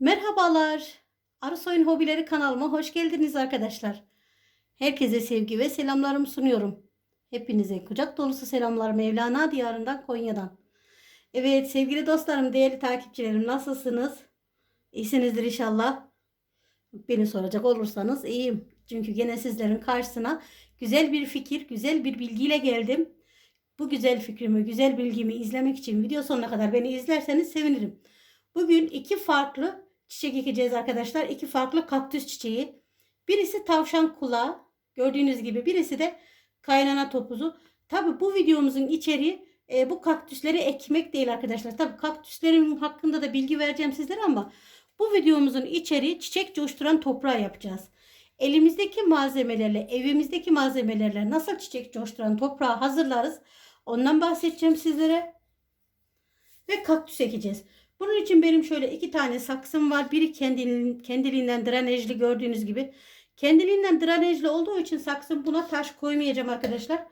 Merhabalar. Arısoy'un Hobileri kanalıma hoş geldiniz arkadaşlar. Herkese sevgi ve selamlarımı sunuyorum. Hepinize kucak dolusu selamlar Mevlana diyarından Konya'dan. Evet sevgili dostlarım, değerli takipçilerim nasılsınız? İyisinizdir inşallah. Beni soracak olursanız iyiyim. Çünkü gene sizlerin karşısına güzel bir fikir, güzel bir bilgiyle geldim. Bu güzel fikrimi, güzel bilgimi izlemek için video sonuna kadar beni izlerseniz sevinirim. Bugün iki farklı çiçek ekeceğiz arkadaşlar. İki farklı kaktüs çiçeği. Birisi tavşan kulağı. Gördüğünüz gibi birisi de kaynana topuzu. Tabi bu videomuzun içeriği e, bu kaktüsleri ekmek değil arkadaşlar. Tabi kaktüslerin hakkında da bilgi vereceğim sizlere ama bu videomuzun içeriği çiçek coşturan toprağı yapacağız. Elimizdeki malzemelerle, evimizdeki malzemelerle nasıl çiçek coşturan toprağı hazırlarız? Ondan bahsedeceğim sizlere. Ve kaktüs ekeceğiz. Bunun için benim şöyle iki tane saksım var. Biri kendiliğinden, kendiliğinden drenajlı gördüğünüz gibi. Kendiliğinden drenajlı olduğu için saksım buna taş koymayacağım arkadaşlar.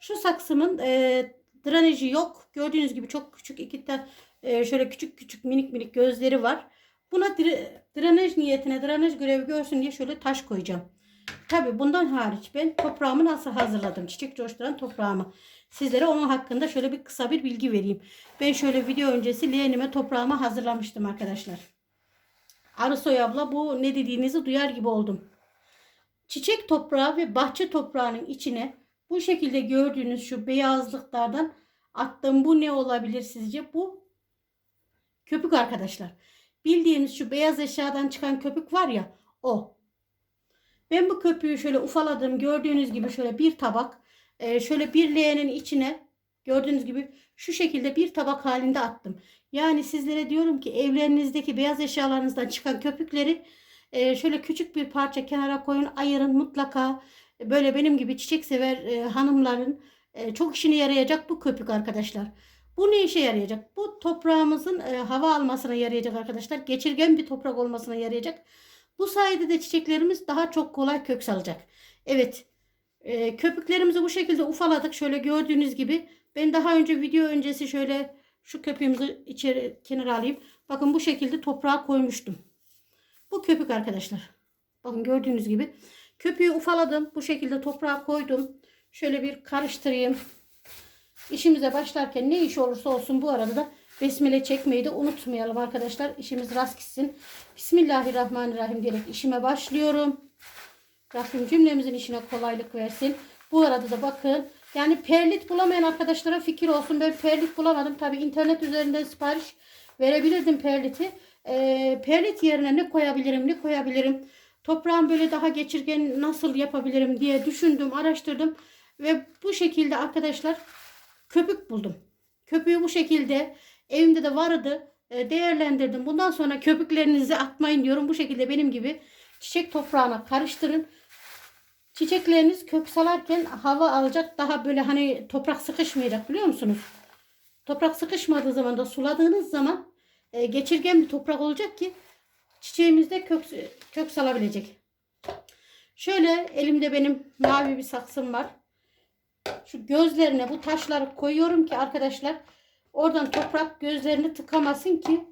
Şu saksımın e, drenajı yok. Gördüğünüz gibi çok küçük iki tane şöyle küçük küçük minik minik gözleri var. Buna drenaj niyetine drenaj görevi görsün diye şöyle taş koyacağım. Tabi bundan hariç ben toprağımı nasıl hazırladım? Çiçek coşturan toprağımı. Sizlere onun hakkında şöyle bir kısa bir bilgi vereyim. Ben şöyle video öncesi leğenime toprağımı hazırlamıştım arkadaşlar. Arısoy abla bu ne dediğinizi duyar gibi oldum. Çiçek toprağı ve bahçe toprağının içine bu şekilde gördüğünüz şu beyazlıklardan attığım bu ne olabilir sizce? Bu köpük arkadaşlar. Bildiğiniz şu beyaz eşyadan çıkan köpük var ya o. Ben bu köpüğü şöyle ufaladım. Gördüğünüz gibi şöyle bir tabak e, şöyle bir leğenin içine gördüğünüz gibi şu şekilde bir tabak halinde attım. Yani sizlere diyorum ki evlerinizdeki beyaz eşyalarınızdan çıkan köpükleri e, şöyle küçük bir parça kenara koyun ayırın mutlaka. Böyle benim gibi çiçek sever e, hanımların çok işine yarayacak bu köpük arkadaşlar. Bu ne işe yarayacak? Bu toprağımızın hava almasına yarayacak arkadaşlar. Geçirgen bir toprak olmasına yarayacak. Bu sayede de çiçeklerimiz daha çok kolay kök salacak. Evet. E, köpüklerimizi bu şekilde ufaladık. Şöyle gördüğünüz gibi. Ben daha önce video öncesi şöyle şu köpüğümüzü içeri kenara alayım. Bakın bu şekilde toprağa koymuştum. Bu köpük arkadaşlar. Bakın gördüğünüz gibi. Köpüğü ufaladım. Bu şekilde toprağa koydum. Şöyle bir karıştırayım. İşimize başlarken ne iş olursa olsun bu arada da besmele çekmeyi de unutmayalım arkadaşlar. İşimiz rast gitsin. Bismillahirrahmanirrahim diyerek işime başlıyorum. Rabbim cümlemizin işine kolaylık versin. Bu arada da bakın yani perlit bulamayan arkadaşlara fikir olsun. Ben perlit bulamadım. Tabi internet üzerinden sipariş verebilirdim perliti. Ee, perlit yerine ne koyabilirim ne koyabilirim. Toprağın böyle daha geçirgen nasıl yapabilirim diye düşündüm araştırdım. Ve bu şekilde arkadaşlar köpük buldum. Köpüğü bu şekilde evimde de vardı. E, değerlendirdim. Bundan sonra köpüklerinizi atmayın diyorum. Bu şekilde benim gibi çiçek toprağına karıştırın. Çiçekleriniz kök salarken hava alacak. Daha böyle hani toprak sıkışmayacak biliyor musunuz? Toprak sıkışmadığı zaman da suladığınız zaman e, geçirgen bir toprak olacak ki çiçeğimizde kök, kök salabilecek. Şöyle elimde benim mavi bir saksım var. Şu gözlerine bu taşları koyuyorum ki arkadaşlar oradan toprak gözlerini tıkamasın ki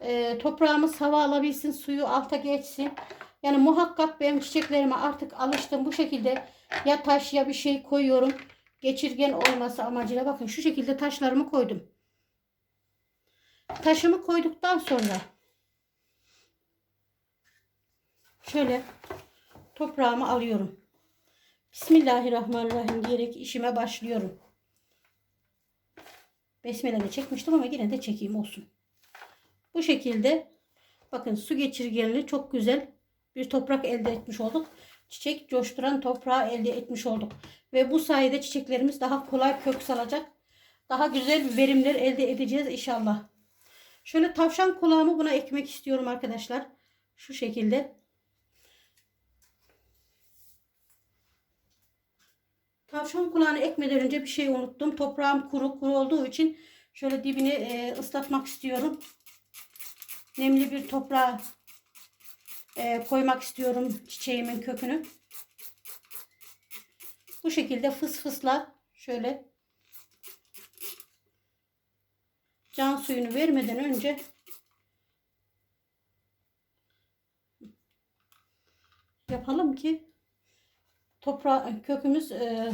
e, toprağımız hava alabilsin suyu alta geçsin. Yani muhakkak benim çiçeklerime artık alıştım. Bu şekilde ya taş ya bir şey koyuyorum. Geçirgen olması amacıyla bakın şu şekilde taşlarımı koydum. Taşımı koyduktan sonra şöyle toprağımı alıyorum. Bismillahirrahmanirrahim diyerek işime başlıyorum. Besmele de çekmiştim ama yine de çekeyim olsun. Bu şekilde bakın su geçirgenli çok güzel bir toprak elde etmiş olduk. Çiçek coşturan toprağı elde etmiş olduk. Ve bu sayede çiçeklerimiz daha kolay kök salacak. Daha güzel verimler elde edeceğiz inşallah. Şöyle tavşan kulağımı buna ekmek istiyorum arkadaşlar. Şu şekilde. Tavşan kulağını ekmeden önce bir şey unuttum. Toprağım kuru kuru olduğu için şöyle dibini e, ıslatmak istiyorum. Nemli bir toprağa e, koymak istiyorum çiçeğimin kökünü. Bu şekilde fıs fısla şöyle can suyunu vermeden önce yapalım ki toprağı kökümüz e,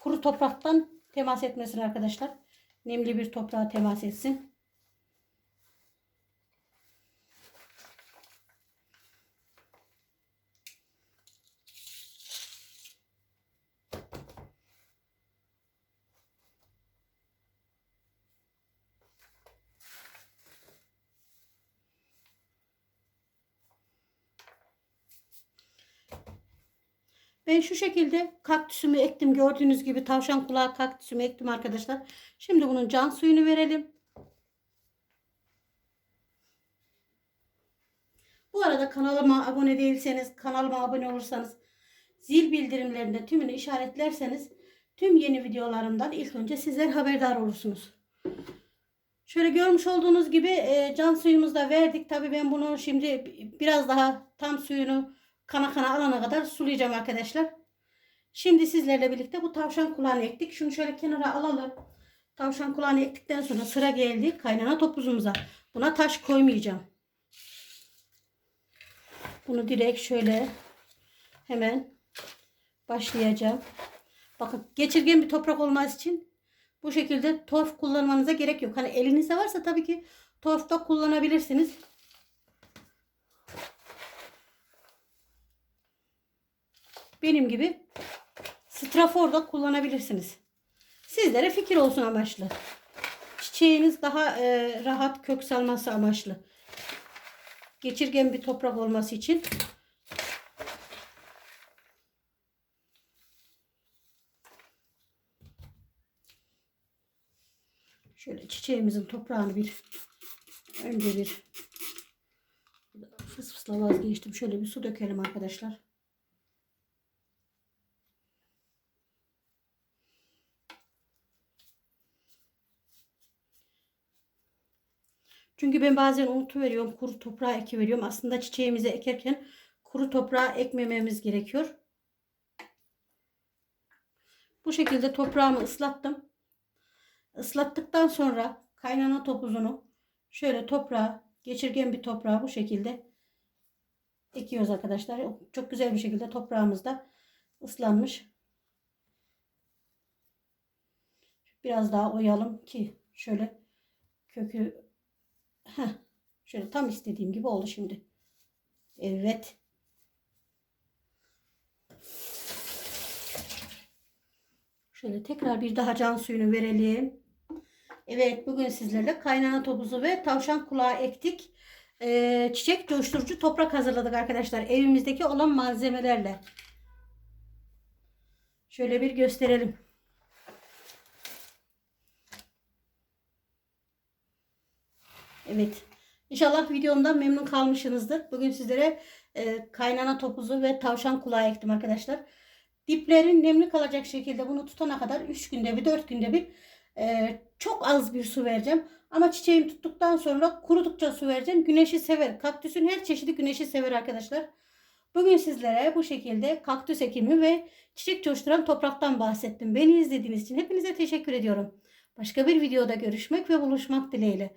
kuru topraktan temas etmesin arkadaşlar. Nemli bir toprağa temas etsin. Ben şu şekilde kaktüsümü ektim. Gördüğünüz gibi tavşan kulağı kaktüsümü ektim arkadaşlar. Şimdi bunun can suyunu verelim. Bu arada kanalıma abone değilseniz, kanalıma abone olursanız, zil bildirimlerinde tümünü işaretlerseniz tüm yeni videolarımdan ilk önce sizler haberdar olursunuz. Şöyle görmüş olduğunuz gibi e, can suyumuzu da verdik. Tabii ben bunu şimdi biraz daha tam suyunu kana kana alana kadar sulayacağım arkadaşlar. Şimdi sizlerle birlikte bu tavşan kulağını ektik. Şunu şöyle kenara alalım. Tavşan kulağını ektikten sonra sıra geldi kaynana topuzumuza. Buna taş koymayacağım. Bunu direkt şöyle hemen başlayacağım. Bakın geçirgen bir toprak olması için bu şekilde torf kullanmanıza gerek yok. Hani elinizde varsa tabii ki torf da kullanabilirsiniz. Benim gibi strafor da kullanabilirsiniz. Sizlere fikir olsun amaçlı. Çiçeğiniz daha e, rahat kök salması amaçlı. Geçirgen bir toprak olması için Şöyle çiçeğimizin toprağını bir önce bir fıs fısla vazgeçtim. Şöyle bir su dökelim arkadaşlar. Çünkü ben bazen unutuveriyorum. Kuru toprağa ekiveriyorum. Aslında çiçeğimizi ekerken kuru toprağa ekmememiz gerekiyor. Bu şekilde toprağımı ıslattım. Islattıktan sonra kaynana topuzunu şöyle toprağa geçirgen bir toprağa bu şekilde ekiyoruz arkadaşlar. Çok güzel bir şekilde toprağımız da ıslanmış. Biraz daha oyalım ki şöyle kökü Heh, şöyle tam istediğim gibi oldu şimdi. Evet. Şöyle tekrar bir daha can suyunu verelim. Evet bugün sizlerle kaynana topuzu ve tavşan kulağı ektik. Ee, çiçek coşturucu toprak hazırladık arkadaşlar. Evimizdeki olan malzemelerle. Şöyle bir gösterelim. Evet. İnşallah videomdan memnun kalmışsınızdır. Bugün sizlere e, kaynana topuzu ve tavşan kulağı ektim arkadaşlar. Diplerin nemli kalacak şekilde bunu tutana kadar 3 günde bir 4 günde bir e, çok az bir su vereceğim. Ama çiçeğim tuttuktan sonra kurudukça su vereceğim. Güneşi sever. Kaktüsün her çeşidi güneşi sever arkadaşlar. Bugün sizlere bu şekilde kaktüs ekimi ve çiçek coşturan topraktan bahsettim. Beni izlediğiniz için hepinize teşekkür ediyorum. Başka bir videoda görüşmek ve buluşmak dileğiyle.